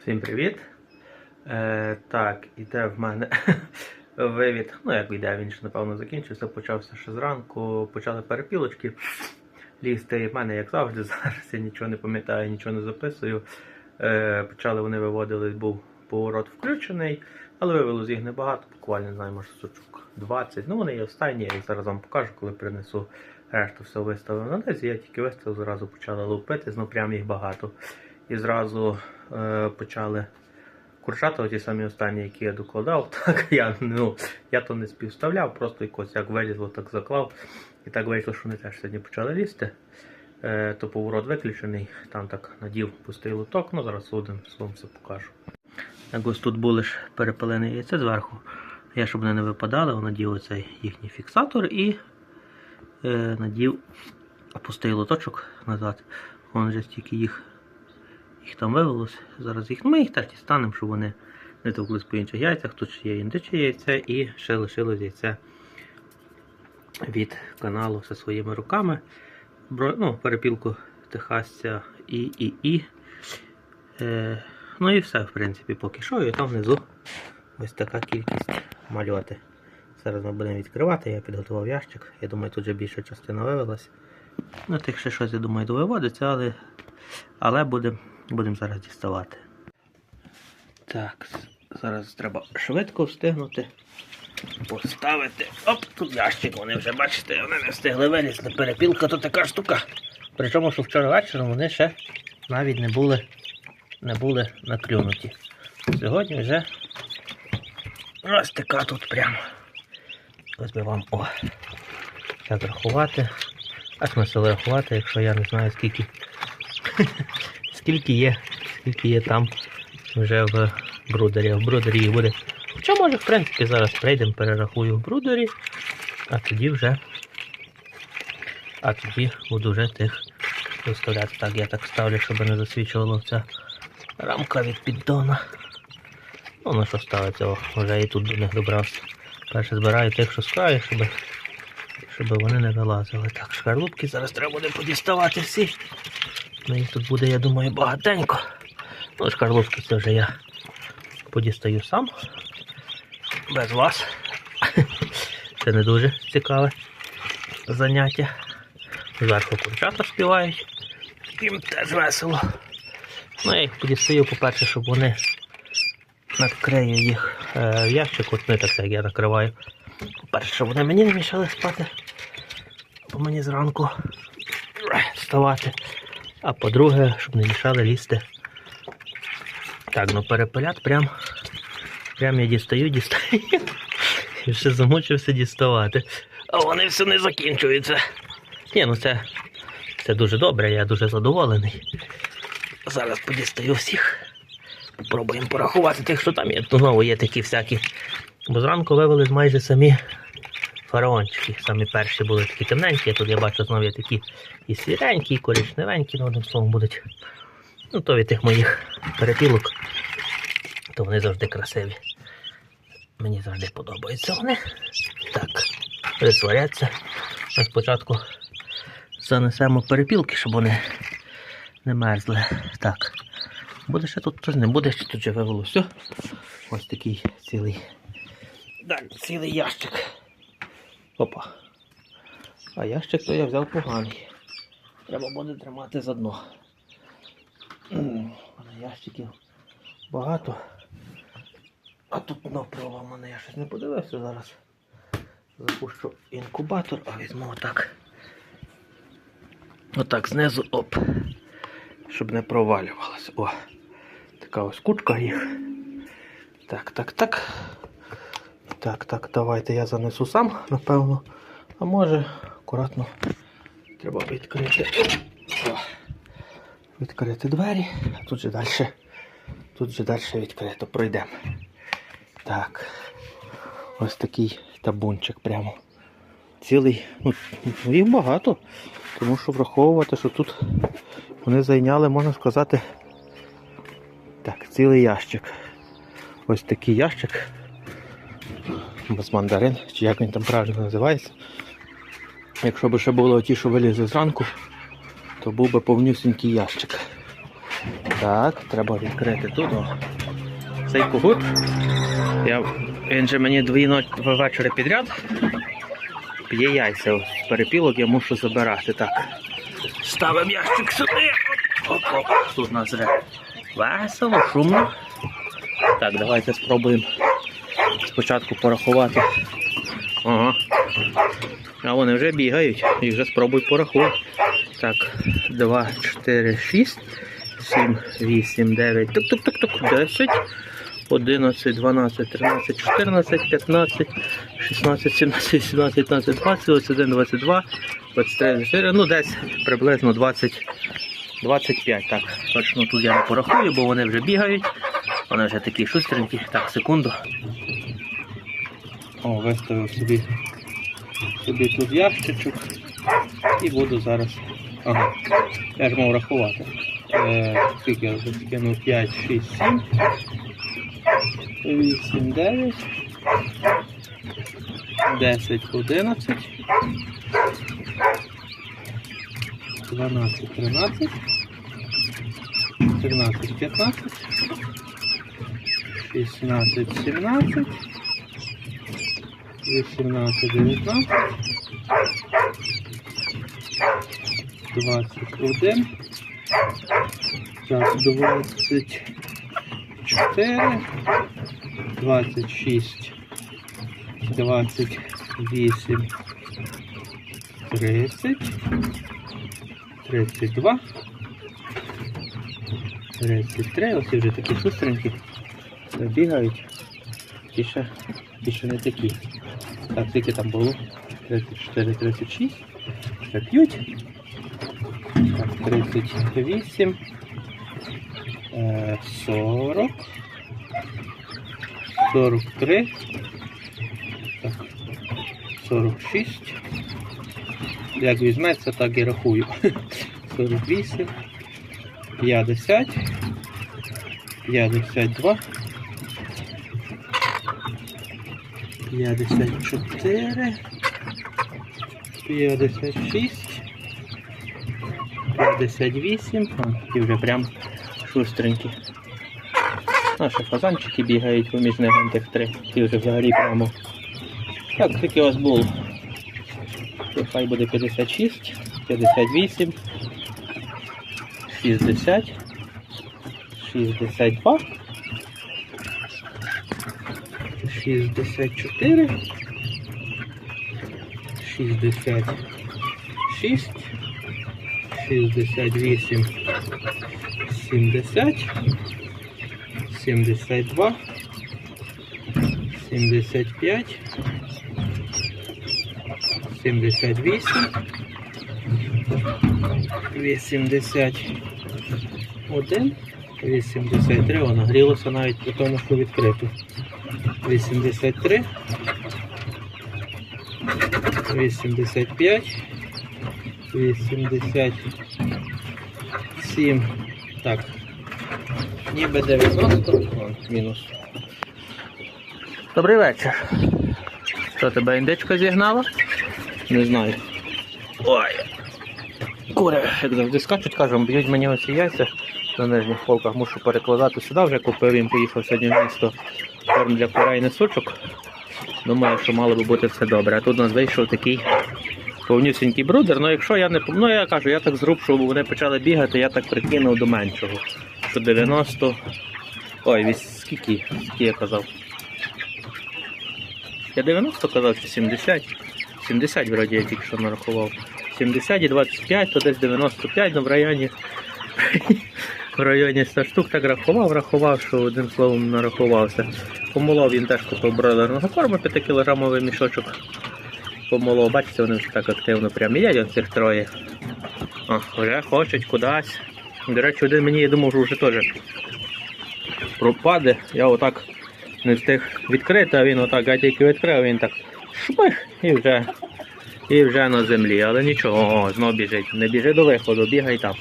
Всім привіт. Е, так, іде в мене вивід. Ну, як іде, він ж напевно закінчився, почався ще зранку, почали перепілочки лізти. В мене, як завжди, зараз я нічого не пам'ятаю, нічого не записую. Е, почали вони виводились, був поворот включений, але вивелось їх небагато, буквально знаю, може сучок 20. Ну вони є останні, я їх зараз вам покажу, коли принесу. Решту все виставив на десь, я тільки виставив, зразу почали лупити, знов прям їх багато. І зразу е, почали курчата, ті самі останні, які я докладав. Так я ну, я то не співставляв, просто якось як вилізло, так заклав. І так вийшло, що вони теж сьогодні почали лізти. Е, то поворот виключений, там так надів пустий лоток, ну зараз один словом все покажу. Так ось тут були ж перепилене яйце зверху. Я, щоб вони не випадали, надів оцей їхній фіксатор і е, надів пустий лоточок назад. Вон вже стільки їх, їх там вивелось. Зараз їх, ну, ми їх теж дістанемо, щоб вони не товклись по інших яйцях. Тут ще є індиче яйце і ще лишилось яйце від каналу все своїми руками. Бро, ну, перепілку техасця і і і. Е, ну і все, в принципі, поки що. І там внизу ось така кількість мальоти. Зараз ми будемо відкривати, я підготував ящик. Я думаю, тут вже більша частина вивелась. Ну, тих ще щось, я думаю, довиводиться, але, але будемо будем зараз діставати. Так, зараз треба швидко встигнути. Поставити. Оп, тут ящик, вони вже бачите, вони не встигли вилізти. Перепілка то така штука. Причому, що вчора вечором вони ще навіть не були, не були наклюнуті. Сьогодні вже ось така тут прямо. Ось би вам о, так рахувати. А смисл рахувати, якщо я не знаю скільки скільки є, скільки є там вже в брудері. В брудері буде. Хоча може, в принципі, зараз прийдемо, перерахую в брудері, а тоді вже а тоді буду вже тих виставляти. Так, я так ставлю, щоб не засвічувала ця рамка від піддона. Ну, на що ставиться, о, вже і тут до них добрався. Перше збираю тих, що з щоб, щоб вони не вилазили. Так, шкарлупки зараз треба буде подіставати всі. Їх тут буде, я думаю, багатенько. Ну, шкарлупки це вже я подістаю сам. Без вас. Це не дуже цікаве заняття. Зверху курчата співають. Їм теж весело. Ну, я їх подістаю, по-перше, щоб вони накрию їх е, в ящик, от не так, як я накриваю. По-перше, щоб вони мені не мішали спати, бо мені зранку вставати. А по-друге, щоб не мішали лізти. Так, ну перепелят прям, прям я дістаю, дістаю. І ще замучився діставати. А вони все не закінчуються. Ні, ну це, це дуже добре, я дуже задоволений. Зараз подістаю всіх. Попробуємо порахувати тих, що там є. Знову є такі всякі. Бо зранку вивели майже самі фараончики. Самі перші були такі темненькі, а тут я бачу знову є такі і сіренькі, і коричневенькі, ну одним словом будуть. Ну, то від тих моїх перепілок, то вони завжди красиві. Мені завжди подобаються вони. Так, присваряться. Ми спочатку занесемо перепілки, щоб вони не мерзли. Так. Буде ще тут хтось не буде, ще тут же вивело. Ось такий цілий. Далі, цілий ящик. Опа. А ящик то я взяв поганий. Треба буде тримати за дно. Ящиків багато. А тут дно проломане, я щось не подивився зараз. Запущу інкубатор, а візьму отак. Отак знизу, оп. Щоб не провалювалося. О, така ось кучка їх. Так, так, так. Так, так, давайте я занесу сам, напевно. А може, акуратно треба відкрити. Відкрити двері, а тут же далі. Тут же далі відкрито пройдемо. Так. Ось такий табунчик прямо. Цілий. Ну, їх багато. Тому що враховувати, що тут вони зайняли, можна сказати, так, цілий ящик. Ось такий ящик. Без мандарин, чи як він там правильно називається. Якщо б ще було ті, що вилізли зранку, то був би повнісінький ящик. Так, треба відкрити тут. О. Цей кугут. Я, він же мені дві, ноч, два вечори підряд. П'є яйця з перепілок я мушу забирати. Так. Ставимо ящик сюди. Оп, оп, оп. Тут нас весело, шумно. Так, давайте спробуємо спочатку порахувати. Ага. А вони вже бігають і вже спробуй порахуй. Так, 2, 4, 6, 7, 8, 9, тук, тук, тук, тук, 10, 11, 12, 13, 14, 15, 16, 17, 18, 19, 20, 21, 22, 23, 24, ну десь приблизно 20, 25. Так, точно тут я не порахую, бо вони вже бігають. Вони вже такі шустренькі. Так, секунду. О, виставив собі, собі тут ящичок і буду зараз. Ага, я ж мав рахувати. Е, скільки я вже скинув? 5, 6, 7, 8, 9, 10, 11, 12, 13, 14, 15, 16, 17, 18, 19, 21, так, 24, 26, 28, 30, 32, 33, ось вже такі шустренькі, бігають, ті ще, ще не такі. Так, скільки там було? 34, 36, ще п'ють. Так, 38, е, 40, 43, так, 46. Як візьметься, так і рахую. 48, 50, 52, 54, 56, 58, О, такі вже прям шустренькі. Наші фазанчики бігають поміж них тих три. Ті вже взагалі прямо. Так, скільки у вас було? Хай буде 56, 58, 60, 62, 64, 66, 68, 70, 72, 75, 78, 81, 83, воно грілося навіть по тому, що відкрито. 83, 85, 87, так, ніби 90, мінус. Добрий вечір. Що тебе індичка зігнала? Не знаю. Ой. Кури, як завжди скачуть, кажуть, б'ють мені оці яйця на нижніх полках, мушу перекладати сюди, вже купив їм, поїхав сьогодні в місто корм для курей несучок. Думаю, що мало би бути все добре. А тут у нас вийшов такий повнісінький брудер. Ну якщо я не ну я кажу, я так зруб, щоб вони почали бігати, я так прикинув до меншого. Що 90. Ой, вісь- скільки? Скільки я казав? Я 90 казав чи 70? 70 вроді я тільки що нарахував. 70 і 25, то десь 95, ну в районі. В районі 100 штук так рахував, рахував, що одним словом нарахувався. Помолов він теж купив бройлерного корму 5 кілограмовий мішочок. Помолов, бачите, вони вже так активно прям їдять цих троє. О, вже хочуть кудись. До речі, один мені я думав, вже теж пропаде. Я отак не встиг відкрити, а він отак я тільки відкрив, він так шмих і вже, і вже на землі. Але нічого, о, знов біжить. Не біжи до виходу, бігай там.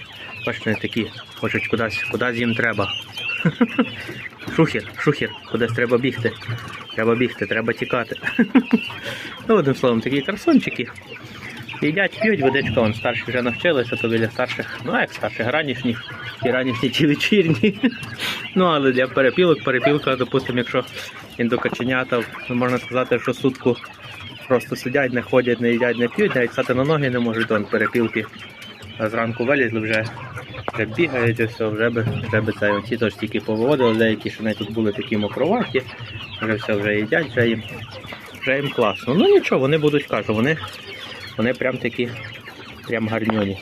Бачите, такі, хочуть кудись, кудись їм треба. Шухер, шухер, кудись треба бігти. Треба бігти, треба тікати. ну, одним словом, такі красончики. Їдять, п'ють, водичка, вон старші вже навчилися, то біля старших, ну як старших, ранішніх, ті ранішні, ті вечірні. Ну, але для перепілок, перепілка, допустимо, якщо індокаченята, ну, можна сказати, що сутку просто сидять, не ходять, не їдять, не п'ють, навіть стати на ноги не можуть, вон перепілки. Зранку вилізли вже, вже бігають, все, вже би, вже би це. Ті теж тільки повиводили, деякі, що не тут були такі мокроваті, вже все вже їдять, вже їм, вже їм класно. Ну нічого, вони будуть кажу, вони, вони прям такі, прям гарньоні.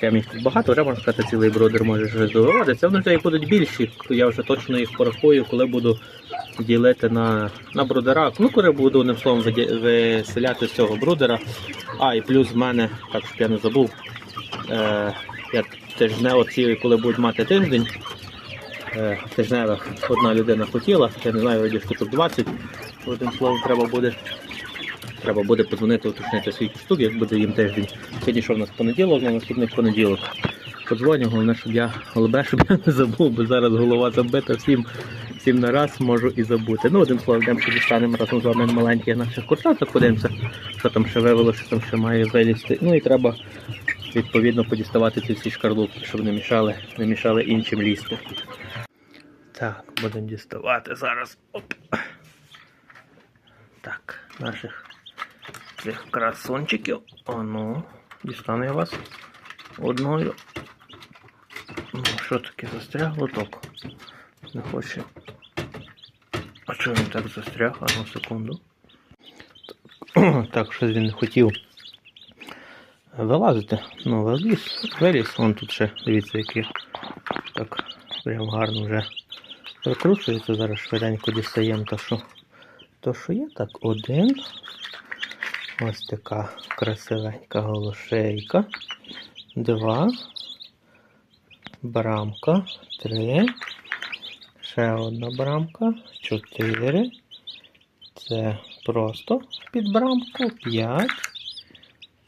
Прям їх тут багато, вже можна сказати, цілий бродер може вже довиводиться. Вони вже і будуть більші. Я вже точно їх порахую, коли буду ділити на, на брудера. Ну, коли буду одним словом виселяти з цього брудера. А, і плюс в мене, так щоб я не забув, я тижнево ці, коли будуть мати тиждень. Е, тижневих одна людина хотіла, я не знаю, вроді штук 20. Одним словом, треба буде. Треба буде подзвонити, уточнити скільки штук, як буде їм тиждень. Сьогодні що в нас понеділок, на наступний понеділок. Подзвоню, головне, щоб я голубе, щоб я не забув, бо зараз голова забита всім, всім на раз можу і забути. Ну, одним словом, йдемо дістанемо разом з вами маленьких наших курчаток, подивимося, що там ще вивело, що там ще має вилізти. Ну і треба відповідно подіставати ці всі шкарлупки, щоб не мішали, не мішали іншим лізти. Так, будемо діставати зараз. Оп. Так, наших цих красунчиків. А ну, дістану я вас одною. Ну, що таке застрягло ток? Не хоче. А чого він так застряг? А ну секунду. Так, щось він не хотів вилазити. Ну, виліз, виліз, вон тут ще, дивіться, який так прям гарно вже прикручується. Зараз швиденько дістаємо то, що, то, що є. Так, один. Ось така красивенька голошейка. Два. Брамка. Три. Ще одна брамка. Чотири. Це просто під брамку. П'ять.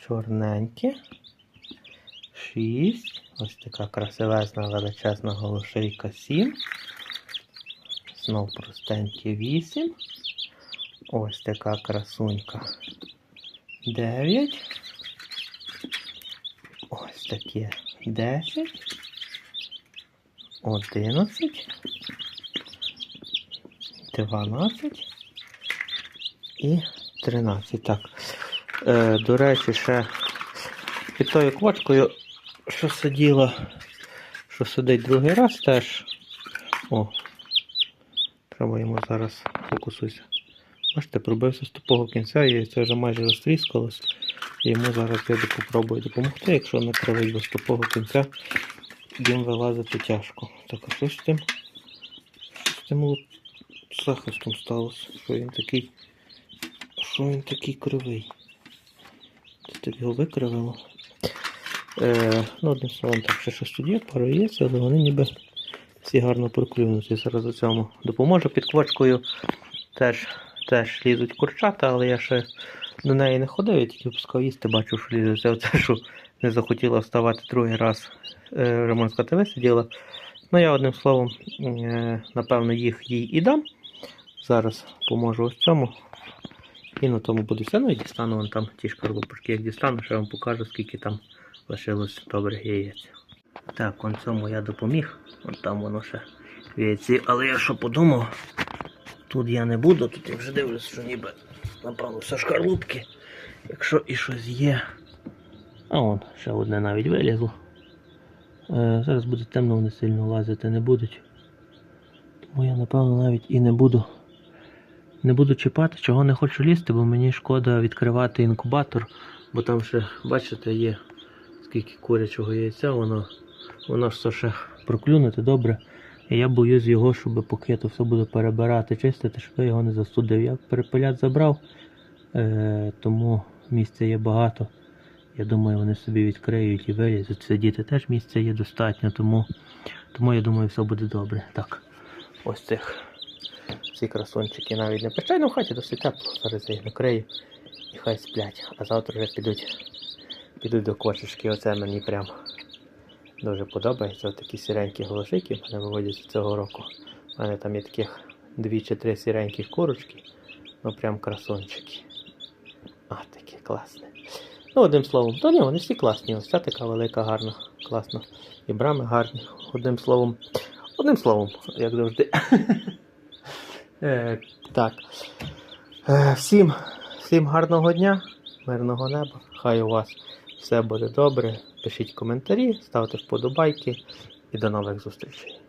Чорненьке. Шість. Ось така красивезна величезна голошейка. Сім. Знов простеньке вісім. Ось така красунька. 9. Ось таке 10. 11. 12. І 13. Так. Е, до речі, ще під тою квочкою, що сиділа, що сидить другий раз теж. О, треба йому зараз фокусуйся. Бачите, пробився з тупого кінця і це вже майже розтріскалось. Йому зараз я попробую допомогти, якщо не кривить з тупого кінця, їм вилазити тяжко. Так, а що з тим? З тим захистом сталося? Що він такий. Що він такий кривий? Так його викривило. Е, ну, одним словом, так, ще щось тут є, пара є, але вони ніби всі гарно проклюнуті. Зараз у цьому допоможу під квочкою. Теж теж лізуть курчата, але я ще до неї не ходив, я тільки пускав їсти, бачу, що лізе. Оце, що не захотіла вставати другий раз, е, вже можна сказати, висиділа. Ну, я одним словом, е, напевно, їх їй і дам. Зараз поможу ось цьому. На тому буде все. Ну і дістану вон там ті шкарлупочки. Як дістану, ще вам покажу, скільки там лишилось добрих яєць. Так, он цьому я допоміг. От там воно ще яйці. Але я що подумав, Тут я не буду, тут я вже дивлюсь, що ніби напевно все шкарлупки. Якщо і щось є. А вон, ще одне навіть вилізло. Е, зараз буде темно, вони сильно лазити не будуть. Тому я напевно навіть і не буду. Не буду чіпати, чого не хочу лізти, бо мені шкода відкривати інкубатор, бо там ще, бачите, є скільки курячого яйця, воно, воно все ще проклюнути добре. І я боюсь його, щоб поки я то все буду перебирати, чистити, щоб я його не застудив. Я перепелят забрав, е, тому місця є багато. Я думаю, вони собі відкриють і вилізуть. Сидіти теж місця є достатньо, тому, тому я думаю, все буде добре. Так, ось цих ці красунчики навіть не печально в хаті досить тепло. Зараз я їх накрию і хай сплять. А завтра вже підуть, підуть до кошечки. Оце мені прям дуже подобається. Ось такі сіренькі голошики мене виводять цього року. У мене там є таких дві чи три сіреньких курочки. Ну прям красунчики. А, таке класне. Ну, одним словом, то ні, вони всі класні. Ось ця така велика, гарна, класна. І брами гарні. Одним словом. Одним словом, як завжди. Е, так. Е, всім, всім гарного дня, мирного неба. Хай у вас все буде добре. Пишіть коментарі, ставте вподобайки і до нових зустрічей.